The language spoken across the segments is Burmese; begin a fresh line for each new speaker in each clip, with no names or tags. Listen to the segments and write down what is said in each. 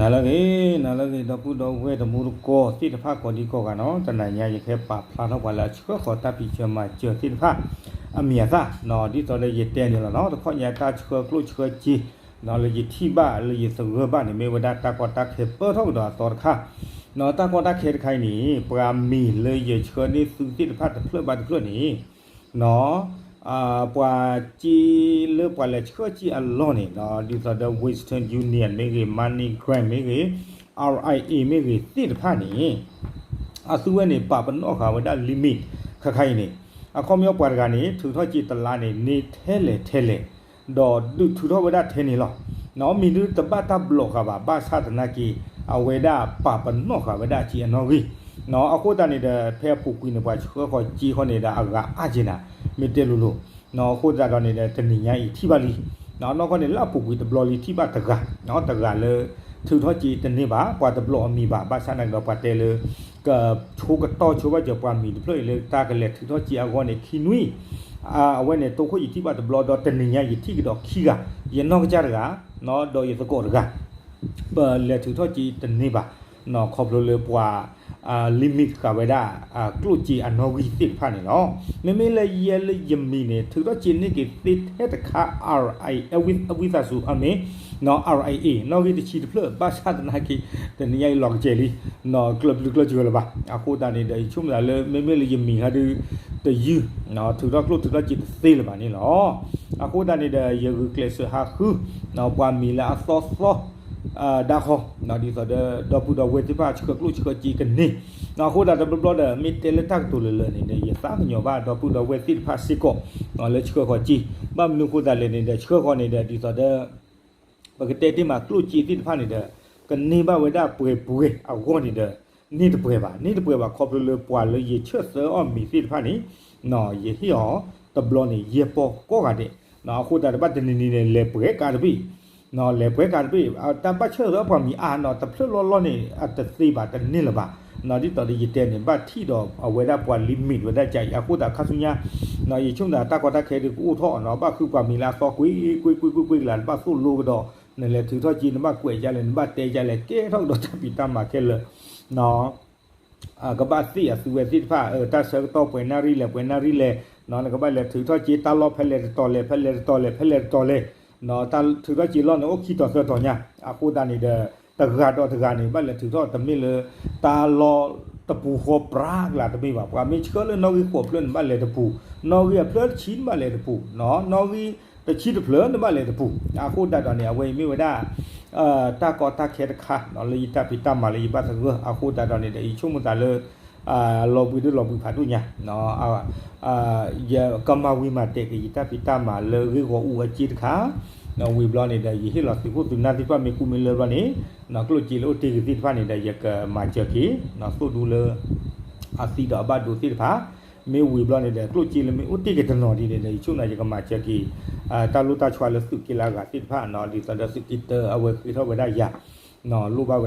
နာလကေနာလကေတပုတော်ဝဲတမှုကောတိတဖကောဒီကောကနော်တနညာရခဲပါဖလာတော့ပါလာချောခေါ်တပ်ပြီးချမကျတိတဖအမြတ်သာနော်ဒီတော်လေရတဲ့နေလားနော်တခေါညာတာချောကလုချောကြီးနော်လေတိပါလေရစရဘာနေမေဝဒတာကောတာခေပေါ်တော့တော်တော်ခါနော်တာကောတာခေခိုင်နီပရာမီလေရချောနေစုတိတဖတဖလဘတ်ဖလနီနော် à quả chi lơ quả là chưa chi alone đó đi ra the Western Union mấy cái money grant mấy cái RIA mấy cái tiền phá này à xưa này bà vẫn ở khảo đã limit khá khay này à không nhớ quả cái này thử thôi chỉ tận là này nè thế lệ thế lệ đó được thử thôi đã thế này rồi nó mình được tập ba tập lọ cả bà ba sát na kỳ à về đã bà vẫn ở khảo đã chỉ nó gì nó à cô ta này là phe phục quyền bà chưa có chi con này đã à gà à gì nào မေတ္တလူလို့နော်ခုကြတော့နေတဲ့တဏိညာဤထိပါလိနော်နောက်ကနေလပုကွေတဘလလီထိပါတကနော်တကလေသူတို့ကြည်တနေ့ပါပွာတဘလအမီပါဘာသာနိုင်တော့ပွာတဲလေကချိုးကတော့ချိုးပါကြပွာမီဒီပလိုလေတာကလေသူတို့ကြည်အကောနေခီနွီအာအဝဲနေတခုဤထိပါတဘလတော့တဏိညာဤထိကတော့ခီကရနော့ကြရကနော်တော့ရစကောရကပလေသူတို့ကြည်တနေ့ပါ နော်ခေါပလိုလေပွာအာလီမစ်ကဝဒါအာကလုချီအနော်ဂီတစ်ဖာနေနော်မေမေလေရဲလေယမီနေသူတော့ချင်းနေကိတစ်ဟက်တခါ RI အဝိအဝိသဆူအမေနော် RIA နော်ဂီတချီတဖလဘာသာတနာကိတနည်းရိုက်လော့ဂျယ်လီနော်ကလပ်လူကလပ်ဂျယ်လပါအခုတာနေတယ်ချုံလာလေမေမေလေယမီဟာဒီတယူနော်သူတော့ကလုသူတော့ချစ်သေးလပါနေနော်အခုတာနေတယ်ယေဂူကလစ်ဟာခုနော်ပွာမီလာအဆောဆော à đa kho nó đi vào đó đó phụ đó quên tiếp ba chụp lúc chụp chỉ cần nè nó khô đã đó đó đó mi tê lê tắc tụ lê lê này này sáng nhỏ ba đó phụ đó quên tiếp ba xí cổ nó lấy chụp khó chỉ ba mình khô đã lên này để chụp khó này để đi vào đó và cái tê tí mà lúc chỉ tiếp ba này để cần nè ba với đã bùi bùi à gọn này để nè được bùi ba nè được bùi ba khó lê bùa lê gì chớp sớ ở mi tiếp ba này nó gì hiểu tập lo này gì po có cả đấy nó khô đã bắt đến này lê bùi cả đấy နော်လေပွဲကပြ တမ်ပတ်ချေတော့ပမီအာနော်တဖလလောလောနေအတသိပါတနိလပါနော်ဒီတော်ဒီတဲ့နေဘတ်ထီတော့အဝဲရပွားလီမစ်ဝဒကြိုက်အခုတာခဆုညာနော်ရေချုံတာတကောတခဲဒီကူထောနော်ဘခုပမီလာတော့ကွေးကွေးကွေးကွေးကွေးလာဘဆုလိုတော့နေလေသူတော့ကြည်နမကွေကြလဲနမတဲကြလဲကဲတော့တော့ပီတမခဲလနော်အာကဘာစီအစုဝဲတိဖာအဲတဆတော့ပွေနာရီလေပွေနာရီလေနော်ကဘာလေသူတော့ကြည်တလောဖဲလေတော်လေဖဲလေတော်လေဖဲလေတော်လေ နော်တာသူကကြည်လောနော်ခိတော်ဆွတော်ညာအခုတန်နေတဲ့တက္ကရာတော့တက္ကရာနေဘာလဲသူတော့တမီလေတာလောတပူခေါ်ပရာလာတပိပါပွာမင်းချကလေနော်ကြီးခေါ်ပလန်ဘာလဲတပူနော်ကြီးပလတ်ချင်းဘာလဲတပူနော်နော်ကြီးတချီတပလန်ဘာလဲတပူအခုတတ်တော်နေအဝေးမိဝဒအာတာကောတာခဲတခါနော်လီတာပိတမလေးပတ်စကအခုတတ်တော်နေဒီချုံမတ လေအာလောပူဒလောပူဖာတုညာနော်အာအာယကမဝိမတေကီတာပိတမလေရီကိုဦးအချီတခါနော်ဝီဘလောနေတဲ့ယဟီလာတိကိုသူနာတိပမေကူမီလေရနေနော်ကလိုချီလိုတေကတိဖာနေတဲ့ယကမာချကီနော်သုဒူလေအစီတော့ဘတ်ဒူတိဖာမေဝီဘလောနေတဲ့ကလိုချီလေမေဥတိကတနော်ဒီနေတဲ့ချုံနာယကမာချကီအာတာလူတာချွာလစုကီလာကတိဖာနော်ဒီစဒစုကီတအဝဲခီထောဝဒယနော်လူဘဝ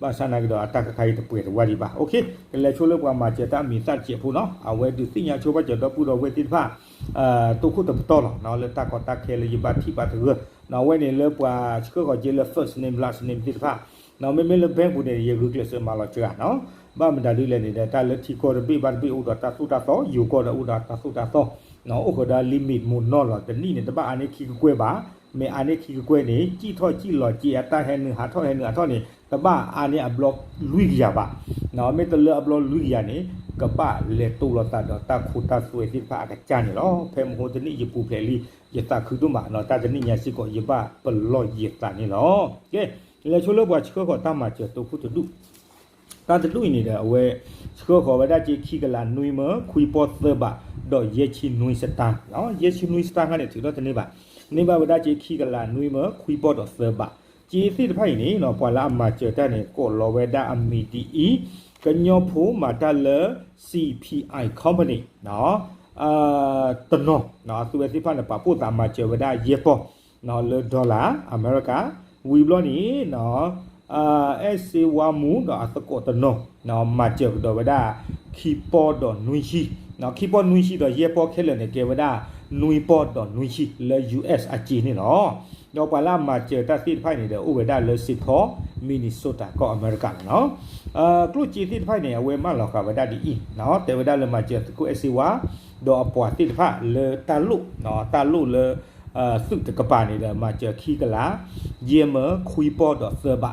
ဒချီခဲလခုကလာတော့ခုမဘာသာနာကတော့အတက်ကခိုင်တပွေဝါဒီပါโอเคကလေချိုးလောက်ပါမှာချက်တာမီစတ်ချက်ဖို့နော်အဝဲဒီစညာချိုးပါကြတော့ပူတော့ဝဲတိဖာအာတုခုတပတော်နော်လေတက်ကောတက်ခဲလေဘတ်တိပါတရနော်ဝဲနေလေပွာချကကောဂျေလေ first name last name တိဖာနော်မေမေလေဘဲဘူးနေရေဂူကလစမာလာချာနော်ဘာမဒါလူလေနေတဲ့တာလက်တီကောဘိဘတ်ဘိဥဒတာသုတာသောယူကောဒဥဒတာသုတာသောနော်ဥခဒါ limit မနော်လာတနိနေတပအနေခိကွဲပါမေအနေခိကွဲနေကြည့်ထော့ကြည့်လော်ကြည့်အတဟဲနေဟာထော့ဟဲနေအထော့နေ ကပအာနေအဘလော့လူရပါနော်မေတလအဘလော့လူရနေကပလေတူလတာတော့တခုတဆွေတိဖာကကြနေလောဖေမဟိုတနိယပူဖလေလီယတခုတုမနော်တတနိညာစီကိုယပပလော့ယတနေလောကဲလေချိုလို့ဘွားချခောတမချတုခုတတုတာတလူနေတဲ့အဝဲချခောခေါ်ဝဒချီခိကလာနွိမခွီပေါ်သဘတော့ယချီနွိစတာနော်ယချီနွိစတာကနေသူတော့တနေပါနေပါဝဒချီခိကလာနွိမခွီပေါ်တော့သဘ จีสิတဖိုင်နေနော်ပွာလာအမချတန်နေကိုလောဝဲဒါအမီတီအီကညောဖိုမာတလ CPI company နော်အာတနောနော်သူပဲစိဖာနပါပို့တာမချဝဒါယေပေါ်နော်လေဒေါ်လာအမေရိကဝီဘလော့နီနော်အာအစီဝါမူတော့အစကောတနောနော်မချဝဒဝဒါခီပေါ်တော့နွီရှိနော်ခီပေါ်နွီရှိတော့ယေပေါ်ခဲလနေကေဝဒါနွီပေါ်တော့နွီရှိလေ US အချီနေနော် တော့ပါလာမှာကျတာတိဖိုင်နေတဲ့ဥဝဒလစစ်ခေါ်မီနီဆိုတာကောအမေရိကန်နော်အာကလုချီတိဖိုင်နေအဝဲမလောကဝဒဒီအီနော်တေဝဒလမှာကျကုအစီဝါတော့အပွားတိဖာလေတလုနော်တလုလေအာစုတကပါနေတဲ့မှာကျခီကလာယေမခွီပေါ်တော့ဆဘာ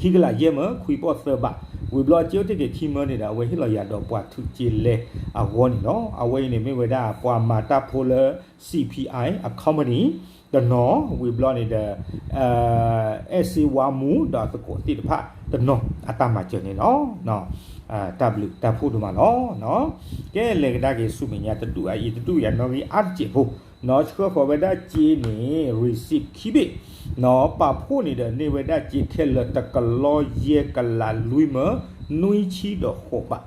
ခီကလာယေမခွီပေါ်ဆဘာဝီဘလော့ကျိုတိကခီမနေတာဝဲဟီလော်ရတော့ပွားသူချီလေအဝနီနော်အဝဲနေမေဝဒပွားမာတာဖိုလ CPI a company ตนอวีบลอนี่เดเอ่อเอซีวามูดอตะโกติตะพะตนออะตะมาเจนี่เนาะเนาะอ่า W ตะพูดมาเนาะเนาะแกเลกดาเกสุมิญะตะตุอะอีตะตุยะนอมีอัจจิโพเนาะชั่วขอเวดาจีนี่ receive คีบิเนาะปะพูนี่เดนี่เวดาจีเทลตะกะลอเยกะลาลุยมะนุยชีดอโคปะ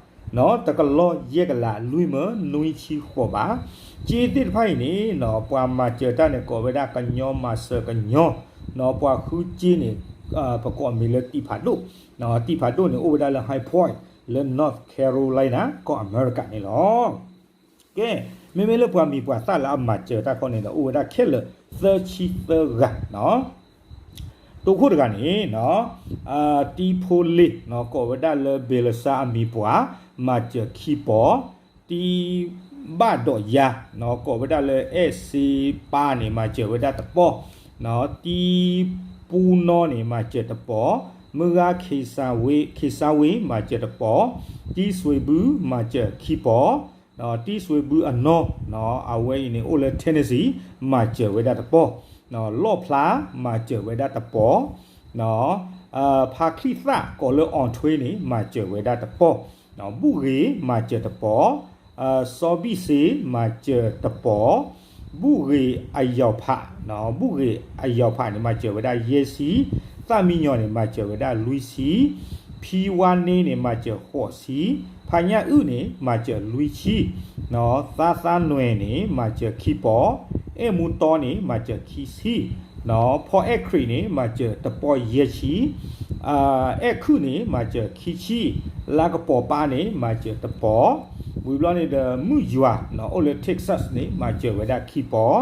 ย่อเนาะปวาคือจีนี่อ่าประกอบมีเลติผาดุเนาะติผาดุเนี่ยโอเวลาละไฮพอยต์เลนอร์ทแคโรไลนาก็อเมริกานี่หรอแกမေမေလပွားမီပွားသလာမှာเจอตาခေါနေတော့ over ခက်လသချီသက มาเจอขี้ปอตีบ้าดอยาเนาะก็ว่าได้เลยเอซีป้าเนี่ยมาเจอว่าได้ตะปอเนาะตีปูนอเนี่ยมาเจอตะปอเมื่อคีซาเวคีซาเวมาเจอตะปอตีสวยบือมาเจอขี้ปอเนาะตีสวยบืออันนอเนาะเอาไว้ในโอเลเทนเนซีมาเจอไว้ได้ตะปอเนาะโลพลามาเจอไว้ได้ตะปอเนาะอ่าพาคลิสะก็เลยออนทเวนี่มาเจอไว้ได้ตะปอ နော်ဘူရီမှာကျေတပေါ်အာစောဘီစီမာကျတပေါ်ဘူရီအယောက်ဖနော်ဘူရီအယောက်ဖနေမှာကျဝဒယေစီသမီညောနေမှာကျဝဒလူစီဖီဝါနေနေမှာကျဟော့စီဖာညာဥနေမှာကျလူချီနော်သာသာနွယ်နေမှာကျခီပေါ်အဲမူတော်နေမှာကျခီစီနော်ဖော်အခရီနေမှာကျတပေါ်ယေချီအာအခုနေမှာကျခီချီ လာကပေါ်ပါနေမှာကျတပေါ်ဝီဘလနေဒမှုယွာနော်အိုလေတက်ဆတ်နေမှာကျဝဒခီပေါ်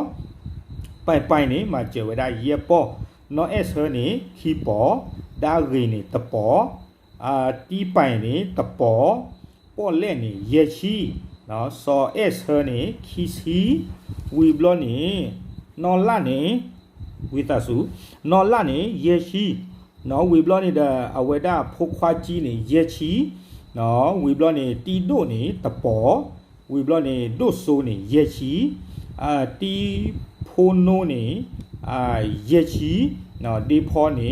ပိုင်ပိုင်နေမှာကျဝဒယေပေါ်နော်အက်ဟနေခီပေါ်ဒါဂီနေတပေါ်အာတီပိုင်နေတပေါ်ပေါ်လက်နေယေချီနော်စောအက်ဟနေခီစီဝီဘလနေနော်လာနေဝီတဆူနော်လာနေယေချီ နော်ဝီဘလနေဒအဝဒဖိုခွာကြီးနေယေချီနော်ဝီဘလော့နေတီတို့နေတပေါ်ဝီဘလော့နေတို့ဆိုးနေရက်ချီအာတီဖိုနိုနေအာရက်ချီနော်ဒီဖောနေ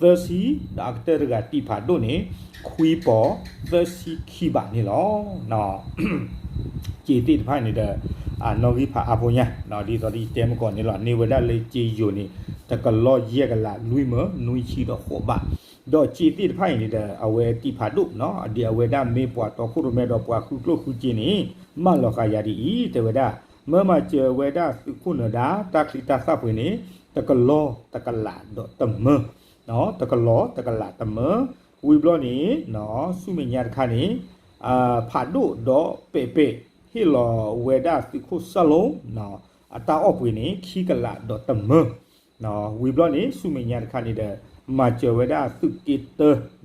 သစီဒေါက်တာကတီဖာတို့နေခွီပေါ်သစီခီပါနေလောနော်ကြည်တိတဖိုင်နေတဲ့ อ่านอริผาอาปุญญะนอดีตอดีเต็มก่อนนี่หรอนี่เวลาเลยจีอยู่นี่ตะกะลอเยกะละลุยเมอนุยชีดอกโคบะดอกจีติไผ่นี่เดอเอาเวติผาดุเนาะเดียวเวดาเมปวตอคุรุเมดอปวคุกลุคุจีนี่มาลอกายาดีอีเตเวดาเมื่อมาเจอเวดาสุคุณดาตาคริตาซาปุนี่ตะกะลอตะกะละดอกตะเมอเนาะตะกะลอตะกะละตะเมอวิบลอนี่เนาะสุเมญญาคานี่อ่าผาดุดอกเปเป ဟီလောဝေဒစီခုဆလုံးနော်အတာအော့ပွေနေခီကလာဒေါ်တမနော်ဝီဘလော့နေစုမညာတခါနေတဲ့မာချေဝေဒစုကီတ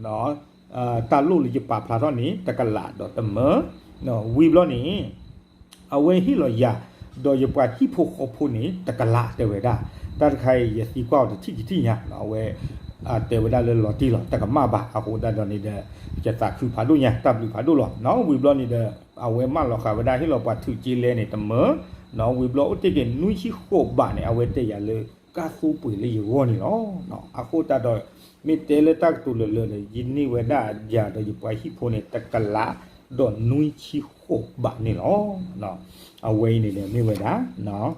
နော်အာတာလို့လေပါဖလာတော့နေတကလာဒေါ်တမနော်ဝီဘလော့နေအဝေဟီလောယာဒေါ်ယပွားခိဖို့ခဖို့နေတကလာတဲ့ဝေဒတတ်ခိုင်ရစီကောက်တိတိတိညာနော်ဝေအတေဝဒလလောတီလောတကမဘာအခုဒါဒနီတဲ့ကျတာခုဖာလို့ညာတပ်လူဖာလို့လောနော်ဝီဘလော့နေတဲ့ အဝဲမလောခဝဒဟီလောပွားသူကြီးလဲနေတမနော်ဝီဘလောအတိကေနွိချီခိုဘာနေအဝဲတေရလေကာဆူပွေလေရောနေနော်နော်အခုတတော့မိတဲလတက်တူလလလေယင်းနိဝဒဂျာတော့ပွားဟိဖိုနေတကလာတော့နွိချီခိုဘာနေနော်နော်အဝဲနေလေမိဝဒနော်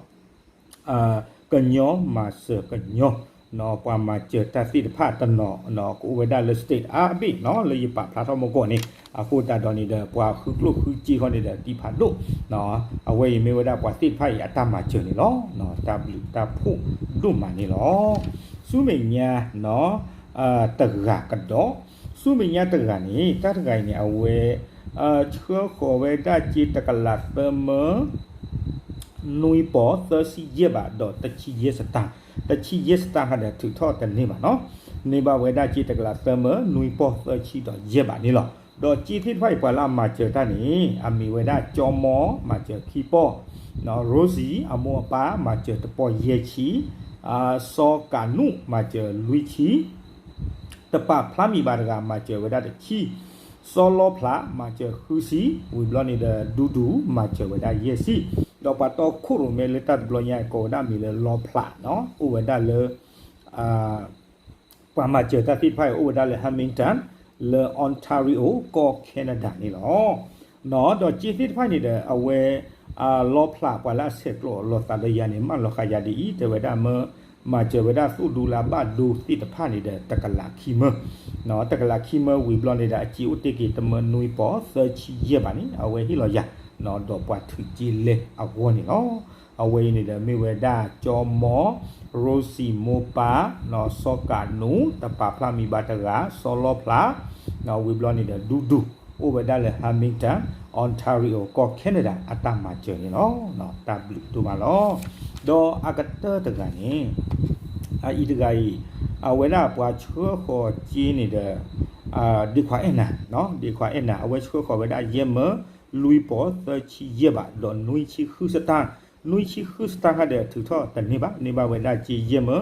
အာကညောမာဆကညော နော်ပွားမှာเจอတသိတဖတ်တနော်နော်ကိုဝဒလစတေအာဘိနော်လေပပလာထမကိုနေအခုတတော်နေတဲ့ပွားခုကလုခုကြီးခေါနေတဲ့ဒီဖတ်လို့နော်အဝဲမေဝဒပွားတိဖိုင်အတမချေနေလောနော်တဘလူတဖို့ဒုမနေလောစုမေညာနော်အာတဂါကတော့စုမေညာတဂါနေတတဂိုင်နေအဝဲအာချောခေါ်ဝဲတจิตကလတ်သမ နွိပေါ်သစီရပါတော့တချီရစတာတချီယစ်တာဟာတဲ့ထူထော့တဲ့နေပါနော်နေပါဝေဒကြည့်တကလာသမနွိပေါ်သချီတော့ရက်ပါနေလောတော့ကြည်ထိဖိုက်ပါလာမှာကျတနီအမီဝေဒကြောမောမှာကျခီပေါ်နော်ရိုစီအမောပါမှာကျတပေါ်ရဲ့ချီအာစောကာနုမှာကျလူချီတပဖလာမီပါဒကမှာကျဝေဒတချီ solo pla ma che khusi we blon ni de du du တော့ပါတော့ခုရုံမဲလက်တဘလညာကိုဒါမီလေလောဖလာနော်ဥဝဒါလေအာပမာကျေတာဖိဖိုင်ဥဝဒါလေဟမင်တန်လေအွန်တာရီယိုကောကနေဒါနေလောနော်တော့ဂျီဖိဖိုင်နေတဲ့အဝဲအာလောဖလာပါလာဆက်ကလောလောတလေယာနေမလောခယာဒီတဝဒါမမာကျေဝဒါသုဒူလာဘဒူတိတဖာနေတဲ့တကလာခီမနော်တကလာခီမဝီဘလောနေတာအချီဥတိကေတမနွိပေါ်ဆာချီရပါနေအဝဲဟီလောယာ နော်တော့ပွားထူကြီးလေအဝေါနေနော်အဝေးနေတယ်မေဝဒကျော်မောရိုစီမိုပါနော်စောကနူတပဖလာမီဘတ်တကဆောလောဖလာနော်ဝီဘလောနေတယ်ဒူဒူအိုဘဒါလေဟာမင်တန်အွန်တာရီယိုကောကနေဒါအတမကျနေနော်နော်တဘလူတူပါလောတော့အကတတကနေအာဤတကကြီးအဝေနာပွားချောခေါ်ကြီးနေတယ်အာဒီခွာအင်နာနော်ဒီခွာအင်နာအဝေချောခေါ်ဝေဒါယေမော lui po sa chi ye ba lo nui chi khu sa ta nui chi khu sa ta ha de thử tho ta ni ba ni ba we da chi ye mo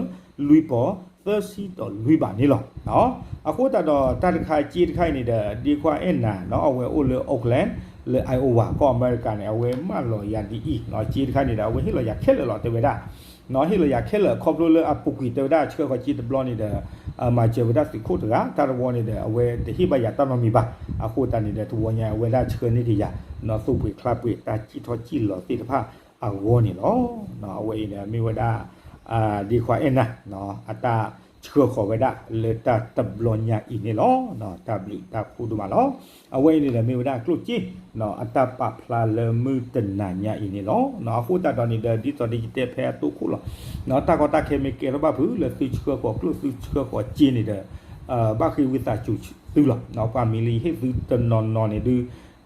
lui po sa si to lui ba ni lo no a khu ta do ta de khai chi de khai ni de di kwa en na no a we o le oakland လေအိုဝါကောအမေရိကန်အဝဲမလော်ရန်ဒီအီနော်ချီတခါနေတာဝဲဟိလော်ရခက်လော်တေဝဲဒါ ယေမလူီပေါ်သချီယေဘာဒွန်နွိချီခုစတာနွိချီခုစတာဟာတဲ့ထူထောတနေပါနေပါဝဲဒါကြည်ယေမလူီပေါ်သစီတော်လူီပါနေလောနော်အခုတတော့တတခါကြည်တခိုင်နေတဲ့ဒီခွာအနာနော်အဝဲအိုလေအော့ကလန်လေအိုအိုဝါကောအမေရိကန်နဲ့အဝဲမလော်ရန်ဒီအီနော်ကြည်တခိုင်နေတာအဝဲဟိလော်ရခက်လော်တေဝဲဒါနော်ဟိလရခဲလခေါပလိုလအ ပုကွီတေဒါချေခချီတဘလနီတဲ့အမချေဝဒစခုတကတာရဝနေတဲ့အဝဲတဟိဘယတမမီပါအခုတနေတဲ့သူဝညာဝဲလာချေနေဒီရနော်သုပွေခလပွေတာချီထောချီလောတိတဖအဝနေလောနော်အဝဲနေမိဝဒအာဒီခွာအနာနော်အတာချေခဝဒလေတာတဘလညာအင်းလောနော်တဘလီတာခုဒမလောအဝဲနေတယ်မိဝဒကလုချီနော်အတပဖလာလမှုတနာညာအင်းလောနော်အခုတတော်နေတဲ့ဒီတော်ဒီတဲ့ဖဲတုခုလောနော်တကောတခေမကေရဘဘူးလေသူချေခေါကလုသူချေခေါကျင်းနေတဲ့အာဘခိဝိတာချူသူလောနော်ပါမီလီဟေသူတနော်နော်နေဒီ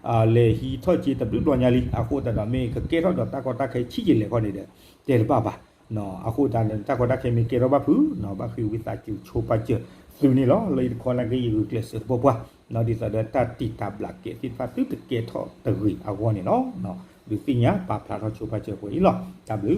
အာလေဟီထော့ချီတဘလူတော်ညာလီအခုတတော်မေကကေထော့တော့တကောတခေချီချီလေခေါ်နေတဲ့တဲ့ပါပါ နော်အခုတန်တကောတခေမကေရဘဘူးနော်ဘခိဝိတာချူချိုပါချသူနေလောလေခေါ်လာကြီးယူကလစ်ပေါ်ပွားနော်ဒီစတဲ့တတိတဘလကေတိဖတ်တုကေထော့တရီအဝနေနော်နော်ဒီပညာပါဖလာတော့ချိုပါချေကိုဤလော W